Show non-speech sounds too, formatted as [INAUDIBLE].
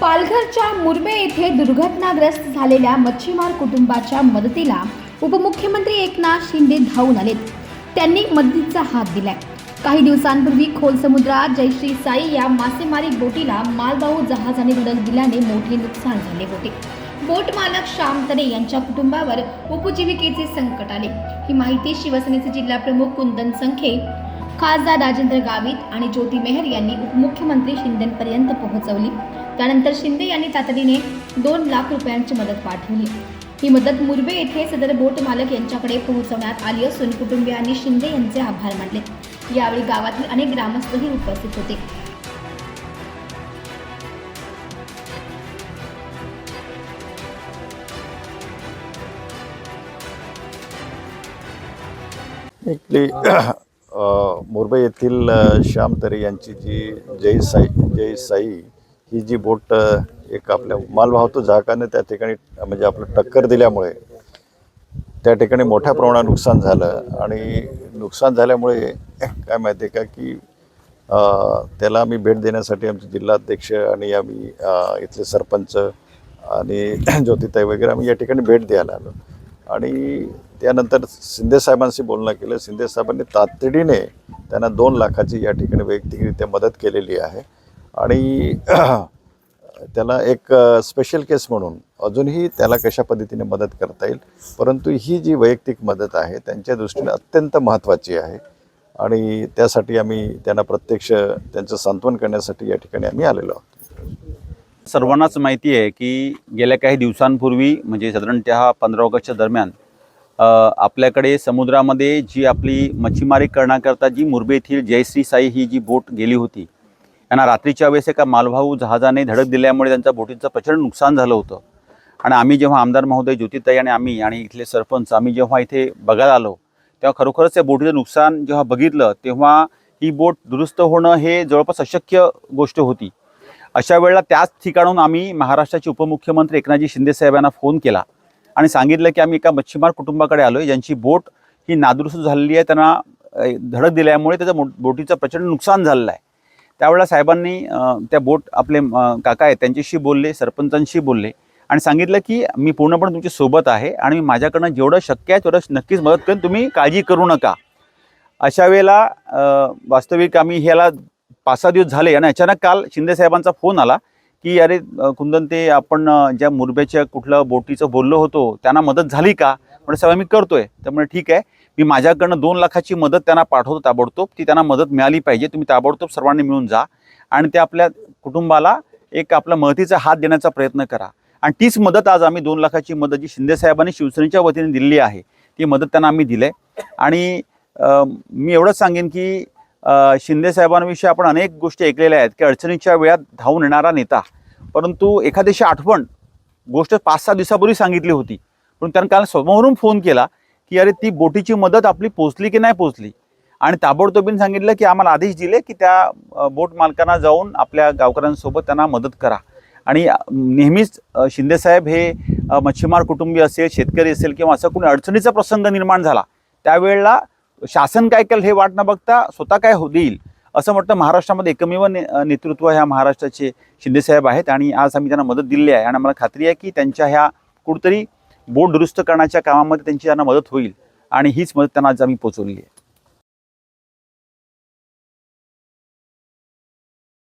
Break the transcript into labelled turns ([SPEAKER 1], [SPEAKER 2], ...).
[SPEAKER 1] पालघरच्या मुरबे येथे दुर्घटनाग्रस्त झालेल्या मच्छीमार कुटुंबाच्या मदतीला उपमुख्यमंत्री एकनाथ शिंदे धावून आलेत. त्यांनी मदतीचा हात दिलाय. काही दिवसांपूर्वी खोल समुद्रात जयश्री साई या मासेमारी बोटीला मालवाहू जहाजाने धडक दिल्याने मोठे नुकसान झाले होते. बोट मालक श्याम तरे यांच्या कुटुंबावर उपजीविकेचे संकट आले. ही माहिती शिवसेनेचे जिल्हाप्रमुख कुंदन संखे खासदार राजेंद्र गावित आणि ज्योती मेहर यांनी उपमुख्यमंत्री शिंदेपर्यंत पोहोचवली. त्यानंतर शिंदे यांनी तातडीने दोन लाख रुपयांची मदत पाठवली. ही मदत मुरबे येथे सदर बोट मालक यांच्याकडे पोहोचवण्यात आली असून कुटुंबियांनी शिंदे यांचे आभार मानले. यावेळी गावातील अनेक ग्रामस्थही उपस्थित होते.
[SPEAKER 2] इथली येथील श्याम तरे यांची जी जय साई जय साई ही जी बोट एक आपल्या मालवाहतूक जहाजाने त्या ठिकाणी म्हणजे आपलं टक्कर दिल्यामुळे त्या ठिकाणी मोठ्या प्रमाणात नुकसान झालं. आणि नुकसान झाल्यामुळे काय माहिती आहे का की त्याला आम्ही भेट देण्यासाठी आमचे जिल्हाध्यक्ष आणि आम्ही इथले सरपंच आणि [CLEARS THROAT] ज्योतिताई वगैरे आम्ही या ठिकाणी भेट द्यायला आलो. आणि त्यानंतर शिंदे साहेबांशी बोलणं केलं. शिंदे साहेबांनी तातडीने त्यांना दोन लाखाची या ठिकाणी वैयक्तिकरित्या मदत केलेली आहे. आणि [CLEARS THROAT] त्याला एक स्पेशल केस म्हणून अजूनही त्याला कशा पद्धतीने मदत करता येईल परंतु ही जी वैयक्तिक मदत आहे त्यांच्या दृष्टीने अत्यंत महत्त्वाची आहे. आणि त्यासाठी आम्ही त्यांना प्रत्यक्ष त्यांचं सांत्वन करण्यासाठी या ठिकाणी आम्ही आलेलो आहोत.
[SPEAKER 3] सर्वांनाच माहिती आहे की गेल्या काही दिवसांपूर्वी म्हणजे साधारणतः पंधरा ऑगस्टच्या दरम्यान आपल्याकडे समुद्रामध्ये जी आपली मच्छीमारी करण्याकरता जी मुरबे येथील जयश्री साई ही जी बोट गेली होती यांना रात्रीच्या वेळेस एका मालवाहू जहाजाने धडक दिल्यामुळे त्यांच्या बोटीचं प्रचंड नुकसान झालं होतं. आणि आम्ही जेव्हा आमदार महोदय ज्योतिताई आणि आम्ही आणि इथले सरपंच आम्ही जेव्हा इथे बघायला आलो तेव्हा खरोखरच या बोटीचं नुकसान जेव्हा बघितलं तेव्हा ही बोट दुरुस्त होणं हे जवळपास अशक्य गोष्ट होती. अशा वेळेला त्याच ठिकाणून आम्ही महाराष्ट्राचे उपमुख्यमंत्री एकनाथजी शिंदे साहेबांना फोन केला आणि सांगितलं की आम्ही एका मच्छीमार कुटुंबाकडे आलो आहे ज्यांची बोट ही नादुरुस्त झालेली आहे त्यांना धडक दिल्यामुळे त्याचं बोटीचं प्रचंड नुकसान झालेलं आहे. त्यावेळेला साहेबांनी त्या बोट आपले काका आहेत त्यांच्याशी बोलले सरपंचांशी बोलले आणि सांगितलं की मी पूर्णपणे तुमच्यासोबत आहे आणि माझ्याकडनं जेवढं शक्य आहे तेवढं नक्कीच मदत करेन. तुम्ही काळजी करू नका. अशा वेळेला वास्तविक आम्ही ह्याला पाच सहा दिवस झाले आणि अचानक काल शिंदे साहेबांचा फोन आला की अरे कुंदन ते आपण ज्या मुरब्याच्या कुठलं बोटीचं बोललो होतो त्यांना मदत झाली का? म्हणजे साहेब मी करतोय. त्यामुळे ठीक आहे. मी माझ्याकडनं दोन लाखाची मदत त्यांना पाठवतो ताबडतोब. ती त्यांना मदत मिळाली पाहिजे. तुम्ही ताबडतोब सर्वांनी मिळून जा. आणि ते आपल्या कुटुंबाला एक आपला मदतीचा हात देण्याचा प्रयत्न करा. आणि तीच मदत आज आम्ही दोन लाखाची मदत जी शिंदेसाहेबांनी शिवसेनेच्या वतीने दिलेली आहे ती मदत त्यांना आम्ही दिली आहे. आणि मी एवढंच सांगेन की शिंदेसाहेबांविषयी शिंदे साहेबांविषयी आपण अनेक गोष्टी ऐकलेल्या आहेत की अडचणीच्या वेळात धावून येणारा नेता. परंतु एखाद्याशी आठवण गोष्ट पाच सहा दिवसापूर्वी सांगितली होती. पण त्यांनी काल समोरून फोन केला. की अरे ती बोटीची मदत आपली पोचली की नाही पोचली? आणि ताबडतोबीने सांगितलं की आम्हाला आदेश दिले की त्या बोट मालकांना जाऊन आपल्या गावकऱ्यांसोबत त्यांना मदत करा. आणि नेहमीच शिंदेसाहेब हे मच्छीमार कुटुंबीय असेल शेतकरी असेल किंवा असा कोणी अडचणीचा प्रसंग निर्माण झाला त्यावेळेला शासन काय केलं हे वाट न बघता स्वतः काय हो देईल? असं म्हटलं महाराष्ट्रामध्ये एकमेव ने नेतृत्व ह्या महाराष्ट्राचे शिंदेसाहेब आहेत आणि आज आम्ही त्यांना मदत दिली आहे. आणि आम्हाला खात्री आहे की त्यांच्या ह्या कुठंतरी बोट दुरुस्त करण्याच्या कामामध्ये त्यांची त्यांना मदत होईल आणि हीच मदत त्यांना आज आम्ही पोचवली आहे.